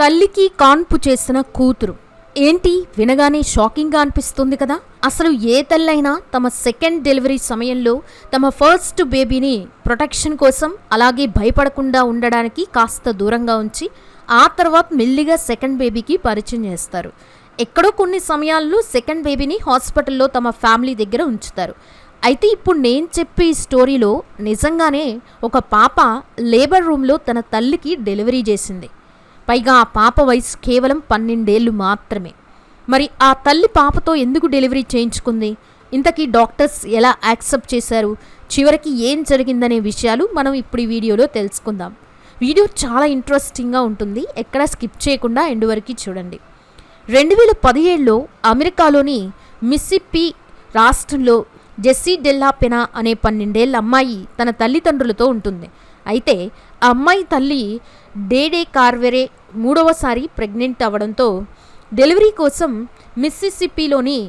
తల్లికి కాన్పు చేసిన కూతురు. ఏంటి? వినగానే షాకింగ్గా అనిపిస్తుంది కదా. అసలు ఏ తల్లైనా తమ సెకండ్ డెలివరీ సమయంలో తమ ఫస్ట్ బేబీని ప్రొటెక్షన్ కోసం అలాగే భయపడకుండా ఉండడానికి కాస్త దూరంగా ఉంచి ఆ తర్వాత మెల్లిగా సెకండ్ బేబీకి పరిచయం చేస్తారు. ఎక్కడో కొన్ని సమయాల్లో సెకండ్ బేబీని హాస్పిటల్లో తమ ఫ్యామిలీ దగ్గర ఉంచుతారు. అయితే ఇప్పుడు నేను చెప్పే ఈ స్టోరీలో నిజంగానే ఒక పాప లేబర్ రూమ్లో తన తల్లికి డెలివరీ చేసింది. పైగా ఆ పాప వయసు కేవలం పన్నెండేళ్ళు మాత్రమే. మరి ఆ తల్లి పాపతో ఎందుకు డెలివరీ చేయించుకుంది? ఇంతకీ డాక్టర్స్ ఎలా యాక్సెప్ట్ చేశారు? చివరికి ఏం జరిగిందనే విషయాలు మనం ఇప్పుడు ఈ వీడియోలో తెలుసుకుందాం. వీడియో చాలా ఇంట్రెస్టింగ్గా ఉంటుంది. ఎక్కడా స్కిప్ చేయకుండా ఎండు వరకు చూడండి. రెండు వేల పదిహేడులో అమెరికాలోని మిస్సిప్పి రాష్ట్రంలో జెస్సీ డెల్లా పెనా అనే పన్నెండేళ్ళ అమ్మాయి తన తల్లిదండ్రులతో ఉంటుంది. అయితే అమ్మాయి తల్లి డేడే కార్వెరే మూడవసారి ప్రెగ్నెంట్ అవ్వడంతో డెలివరీ కోసం మిస్సిసిపిలోని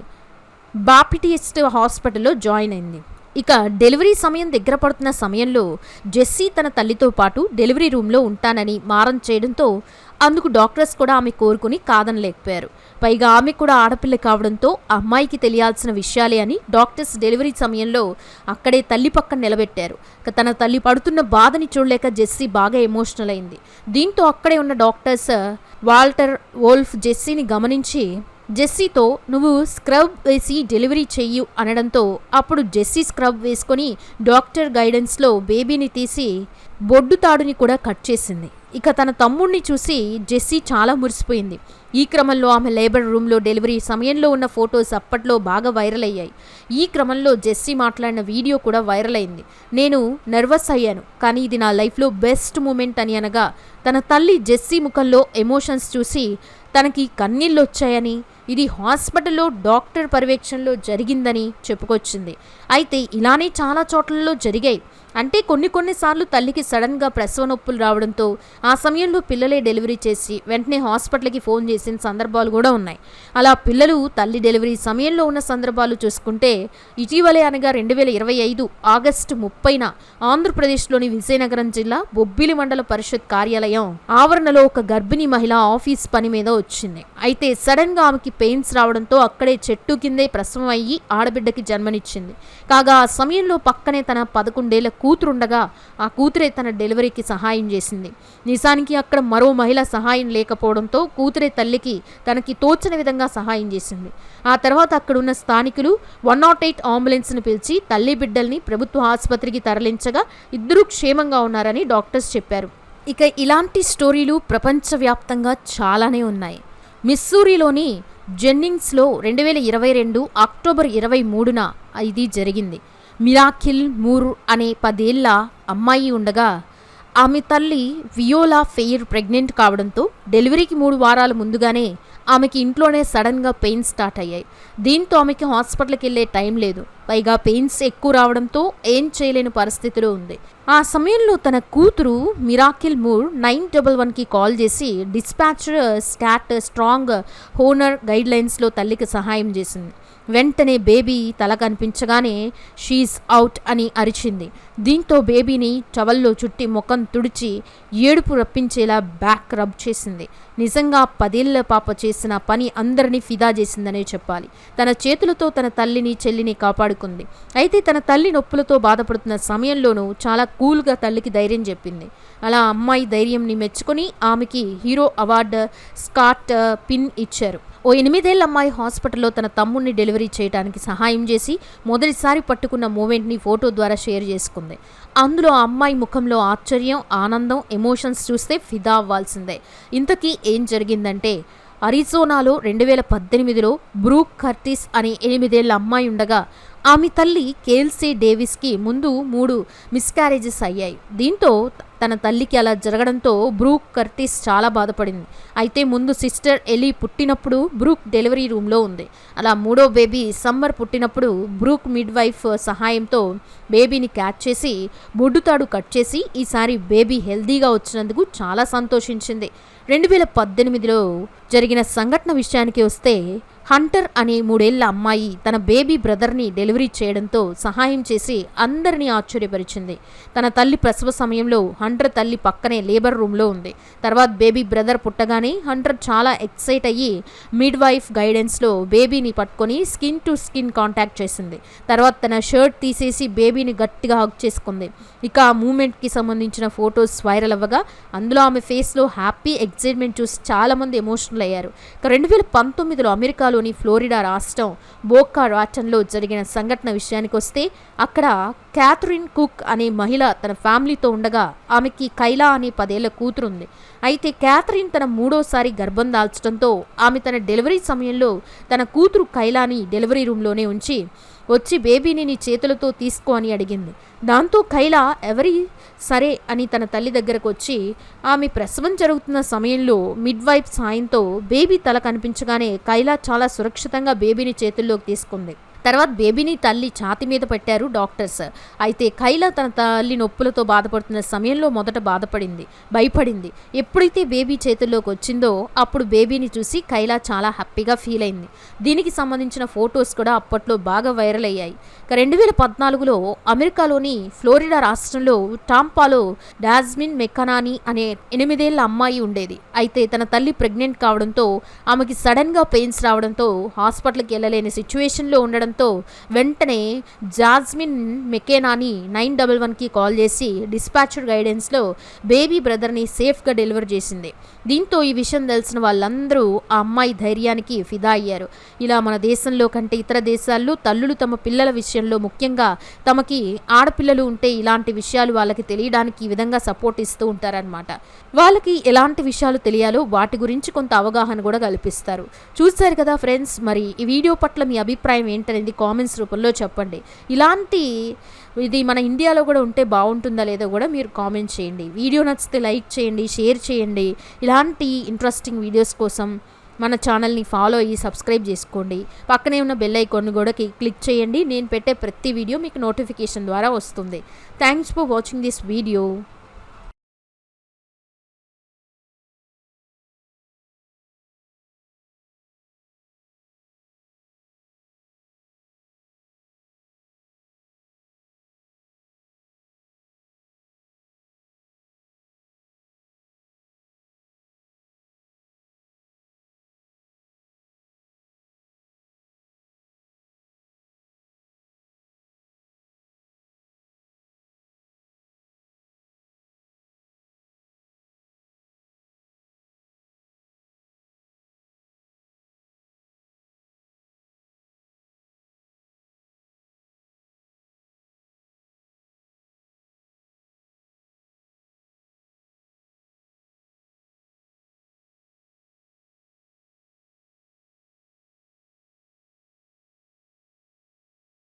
బాపిటిస్ట్ హాస్పిటల్లో జాయిన్ అయింది. ఇక డెలివరీ సమయం దగ్గర పడుతున్న సమయంలో జెస్సీ తన తల్లితో పాటు డెలివరీ రూమ్లో ఉంటానని మారం చేయడంతో అందుకు డాక్టర్స్ కూడా ఆమె కోరుకుని కాదనలేకపోయారు. పైగా ఆమె కూడా ఆడపిల్ల కావడంతో అమ్మాయికి తెలియాల్సిన విషయాలే అని డాక్టర్స్ డెలివరీ సమయంలో అక్కడే తల్లి పక్కన నిలబెట్టారు. తన తల్లి పడుతున్న బాధని చూడలేక జెస్సీ బాగా ఎమోషనల్ అయింది. దీంతో అక్కడే ఉన్న డాక్టర్స్ వాల్టర్ వోల్ఫ్ జెస్సీని గమనించి జెస్సీతో నువ్వు స్క్రబ్ వేసి డెలివరీ చెయ్యు అనడంతో అప్పుడు జెస్సీ స్క్రబ్ వేసుకొని డాక్టర్ గైడెన్స్లో బేబీని తీసి బొడ్డు తాడుని కూడా కట్ చేసింది. ఇక తన తమ్ముడిని చూసి జెస్సీ చాలా మురిసిపోయింది. ఈ క్రమంలో ఆమె లేబర్ రూమ్లో డెలివరీ సమయంలో ఉన్న ఫొటోస్ అప్పట్లో బాగా వైరల్ అయ్యాయి. ఈ క్రమంలో జెస్సీ మాట్లాడిన వీడియో కూడా వైరల్ అయింది. నేను నర్వస్ అయ్యాను కానీ ఇది నా లైఫ్లో బెస్ట్ మూమెంట్ అని అనగా తన తల్లి జెస్సీ ముఖంలో ఎమోషన్స్ చూసి తనకి కన్నీళ్ళు వచ్చాయని ఇది హాస్పిటల్లో డాక్టర్ పర్యవేక్షణలో జరిగిందని చెప్పుకొచ్చింది. అయితే ఇలానే చాలా చోట్లలో జరిగాయి. అంటే కొన్ని కొన్నిసార్లు తల్లికి సడన్గా ప్రసవ నొప్పులు రావడంతో ఆ సమయంలో పిల్లలే డెలివరీ చేసి వెంటనే హాస్పిటల్కి ఫోన్ చేసిన సందర్భాలు కూడా ఉన్నాయి. అలా పిల్లలు తల్లి డెలివరీ సమయంలో ఉన్న సందర్భాలు చూసుకుంటే ఇటీవలే అనగా రెండు వేల ఇరవై ఐదు ఆగస్టు ముప్పైన ఆంధ్రప్రదేశ్లోని విజయనగరం జిల్లా బొబ్బిలి మండల పరిషత్ కార్యాలయం ఆవరణలో ఒక గర్భిణీ మహిళ ఆఫీస్ పని మీద వచ్చింది. అయితే సడన్గా ఆమెకి పెయిన్స్ రావడంతో అక్కడే చెట్టు కిందే ప్రసవం అయ్యి ఆడబిడ్డకి జన్మనిచ్చింది. కాగా ఆ సమయంలో పక్కనే తన పదకొండేళ్ళ కూతురుండగా ఆ కూతురే తన డెలివరీకి సహాయం చేసింది. నిజానికి అక్కడ మరో మహిళ సహాయం లేకపోవడంతో కూతురే తల్లికి తనకి తోచని విధంగా సహాయం చేసింది. ఆ తర్వాత అక్కడున్న స్థానికులు వన్ నాట్ ఎయిట్ అంబులెన్స్ను పిలిచి తల్లి బిడ్డల్ని ప్రభుత్వ ఆసుపత్రికి తరలించగా ఇద్దరూ క్షేమంగా ఉన్నారని డాక్టర్స్ చెప్పారు. ఇక ఇలాంటి స్టోరీలు ప్రపంచవ్యాప్తంగా చాలానే ఉన్నాయి. మిస్సూరిలోని జెన్నింగ్స్లో రెండు వేల ఇరవై రెండు అక్టోబర్ ఇరవై మూడున ఇది జరిగింది. మిరాకిల్ మూర్ అనే పదేళ్ళ అమ్మాయి ఉండగా ఆమె తల్లి వియోలా ఫెయిర్ ప్రెగ్నెంట్ కావడంతో డెలివరీకి మూడు వారాల ముందుగానే ఆమెకి ఇంట్లోనే సడన్గా పెయిన్ స్టార్ట్ అయ్యాయి. దీంతో ఆమెకి హాస్పిటల్కి వెళ్ళే టైం లేదు. పైగా పెయిన్స్ ఎక్కువ రావడంతో ఏం చేయలేని పరిస్థితిలో ఉంది. ఆ సమయంలో తన కూతురు మిరాకిల్ మూర్ నైన్ డబల్ వన్కి కాల్ చేసి డిస్పాచర్ స్టాట్ స్ట్రాంగ్ హోనర్ గైడ్లైన్స్లో తల్లికి సహాయం చేసింది. వెంటనే బేబీ తల కనిపించగానే షీస్ అవుట్ అని అరిచింది. దీంతో బేబీని టవల్లో చుట్టి ముఖం తుడిచి ఏడుపు రప్పించేలా బ్యాక్ రబ్ చేసింది. నిజంగా పదేళ్ళ పాప చేసిన పని అందరినీ ఫిదా చేసిందనే చెప్పాలి. తన చేతులతో తన తల్లిని చెల్లిని కాపాడుకుంది అయితే తన తల్లి నొప్పులతో బాధపడుతున్న సమయంలోనూ చాలా కూల్గా తల్లికి ధైర్యం చెప్పింది. అలా అమ్మాయి ధైర్యంని మెచ్చుకొని ఆమెకి హీరో అవార్డు స్కాట్ పిన్ ఇచ్చారు. ఓ ఎనిమిదేళ్ళ అమ్మాయి హాస్పిటల్లో తన తమ్ముడిని డెలివరీ చేయడానికి సహాయం చేసి మొదటిసారి పట్టుకున్న మూమెంట్ని ఫోటో ద్వారా షేర్ చేసుకుంది. అందులో ఆ అమ్మాయి ముఖంలో ఆశ్చర్యం ఆనందం ఎమోషన్స్ చూస్తే ఫిదా అవ్వాల్సిందే. ఇంతకీ ఏం జరిగిందంటే అరిజోనాలో రెండు వేల పద్దెనిమిదిలో బ్రూక్ కర్టిస్ అనే ఎనిమిదేళ్ళ అమ్మాయి ఉండగా ఆమె తల్లి కేల్సీ డేవిస్కి ముందు మూడు మిస్క్యారేజెస్ అయ్యాయి. దీంతో తన తల్లికి అలా జరగడంతో బ్రూక్ కర్టిస్ చాలా బాధపడింది. అయితే ముందు సిస్టర్ ఎలీ పుట్టినప్పుడు బ్రూక్ డెలివరీ రూమ్లో ఉంది. అలా మూడో బేబీ సమ్మర్ పుట్టినప్పుడు బ్రూక్ మిడ్ వైఫ్ సహాయంతో బేబీని క్యాచ్ చేసి బొడ్డుతాడు కట్ చేసి ఈసారి బేబీ హెల్దీగా వచ్చినందుకు చాలా సంతోషించింది. రెండు వేల పద్దెనిమిదిలో జరిగిన సంఘటన విషయానికి వస్తే హంటర్ అనే మూడేళ్ళ అమ్మాయి తన బేబీ బ్రదర్ని డెలివరీ చేయడంతో సహాయం చేసి అందరినీ ఆశ్చర్యపరిచింది. తన తల్లి ప్రసవ సమయంలో హంటర్ తల్లి పక్కనే లేబర్ రూమ్లో ఉంది. తర్వాత బేబీ బ్రదర్ పుట్టగానే హంటర్ చాలా ఎక్సైట్ అయ్యి మిడ్ వైఫ్ గైడెన్స్లో బేబీని పట్టుకొని స్కిన్ టు స్కిన్ కాంటాక్ట్ చేసింది. తర్వాత తన షర్ట్ తీసేసి బేబీని గట్టిగా హక్ చేసుకుంది. ఇక ఆ మూమెంట్కి సంబంధించిన ఫొటోస్ వైరల్ అవ్వగా అందులో ఆమె ఫేస్లో హ్యాపీ ఎక్సైట్మెంట్ చూసి చాలామంది ఎమోషనల్ అయ్యారు. ఇక రెండు వేల పంతొమ్మిదిలో అమెరికాలో అమెరికాలోని ఫ్లోరిడా రాష్ట్రం బోకా రాటన్లో జరిగిన సంఘటన విషయానికి వస్తే అక్కడ క్యాథరిన్ కుక్ అనే మహిళ తన ఫ్యామిలీతో ఉండగా ఆమెకి కైలా అనే పదేళ్ళ కూతురుంది. అయితే క్యాథరిన్ తన మూడోసారి గర్భం దాల్చడంతో ఆమె తన డెలివరీ సమయంలో తన కూతురు కైలాని డెలివరీ రూమ్లోనే ఉంచి వచ్చి బేబీని నీ చేతులతో తీసుకో అని అడిగింది. దాంతో కైలా ఎవరి? సరే అని తన తల్లి దగ్గరకు వచ్చి ఆమె ప్రసవం జరుగుతున్న సమయంలో మిడ్ వైఫ్ సాయంతో బేబీ తల కనిపించగానే కైలా చాలా సురక్షితంగా బేబీని చేతుల్లోకి తీసుకుంది. తర్వాత బేబీని తల్లి ఛాతి మీద పెట్టారు డాక్టర్స్. అయితే కైలా తన తల్లి నొప్పులతో బాధపడుతున్న సమయంలో మొదట బాధపడింది భయపడింది. ఎప్పుడైతే బేబీ చేతుల్లోకి వచ్చిందో అప్పుడు బేబీని చూసి కైలా చాలా హ్యాపీగా ఫీల్ అయింది. దీనికి సంబంధించిన ఫొటోస్ కూడా అప్పట్లో బాగా వైరల్ అయ్యాయి. రెండు వేల పద్నాలుగులో అమెరికాలోని ఫ్లోరిడా రాష్ట్రంలో టాంపాలో డాజ్మిన్ మెకనాని అనే ఎనిమిదేళ్ళ అమ్మాయి ఉండేది. అయితే తన తల్లి ప్రెగ్నెంట్ కావడంతో ఆమెకి సడన్గా పెయిన్స్ రావడంతో హాస్పిటల్కి వెళ్ళలేని సిచ్యువేషన్లో ఉండడంతో వెంటనే జాస్మిన్ మెకేనాని నైన్ డబల్ వన్కి కాల్ చేసి డిస్పాచర్ గైడెన్స్లో బేబీ బ్రదర్ని సేఫ్గా డెలివర్ చేసింది. దీంతో ఈ విషయం తెలిసిన వాళ్ళందరూ ఆ అమ్మాయి ధైర్యానికి ఫిదా అయ్యారు. ఇలా మన దేశంలో కంటే ఇతర దేశాల్లో తల్లులు తమ పిల్లల విషయంలో ముఖ్యంగా తమకి ఆడపిల్లలు ఉంటే ఇలాంటి విషయాలు వాళ్ళకి తెలియడానికి ఈ విధంగా సపోర్ట్ ఇస్తూ ఉంటారనమాట వాళ్ళకి ఎలాంటి విషయాలు తెలియాలో వాటి గురించి కొంత అవగాహన కూడా కల్పిస్తారు. చూస్తారు కదా ఫ్రెండ్స్ మరి ఈ వీడియో పట్ల మీ అభిప్రాయం ఏంటనేది కామెంట్స్ రూపంలో చెప్పండి. ఇలాంటి ఇది మన ఇండియాలో కూడా ఉంటే బాగుంటుందా లేదో కూడా మీరు కామెంట్ చేయండి. వీడియో నచ్చితే లైక్ చేయండి షేర్ చేయండి. ఇలాంటి ఇంట్రెస్టింగ్ వీడియోస్ కోసం మన ఛానల్ని ఫాలో అయ్యి సబ్స్క్రైబ్ చేసుకోండి. పక్కనే ఉన్న బెల్ ఐకాన్ కూడా క్లిక్ చేయండి. నేను పెట్టే ప్రతి వీడియో మీకు నోటిఫికేషన్ ద్వారా వస్తుంది. Thanks for watching this video